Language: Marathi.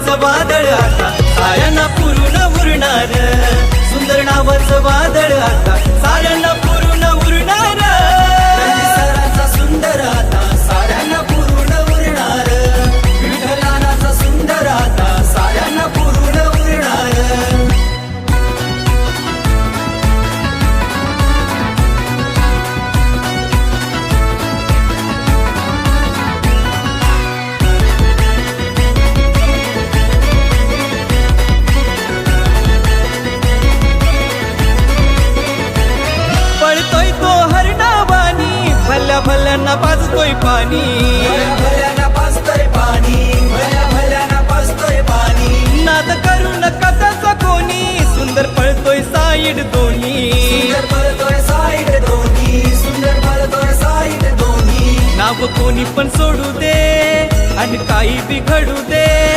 वादळ आता. पाजतोय पाणी. भल्या भल्याना पाजतोय पाणी. भल्या भल्याना पाजतोय पाणी. नाद करू नका त्याचा कोणी? सुंदर पळतोय साईड दोन्ही. सुंदर पळतोय साईड दोन्ही. सुंदर पळतोय साईड दोन्ही. नाव कोणी पण सोडू दे आणि काही बिघडू दे.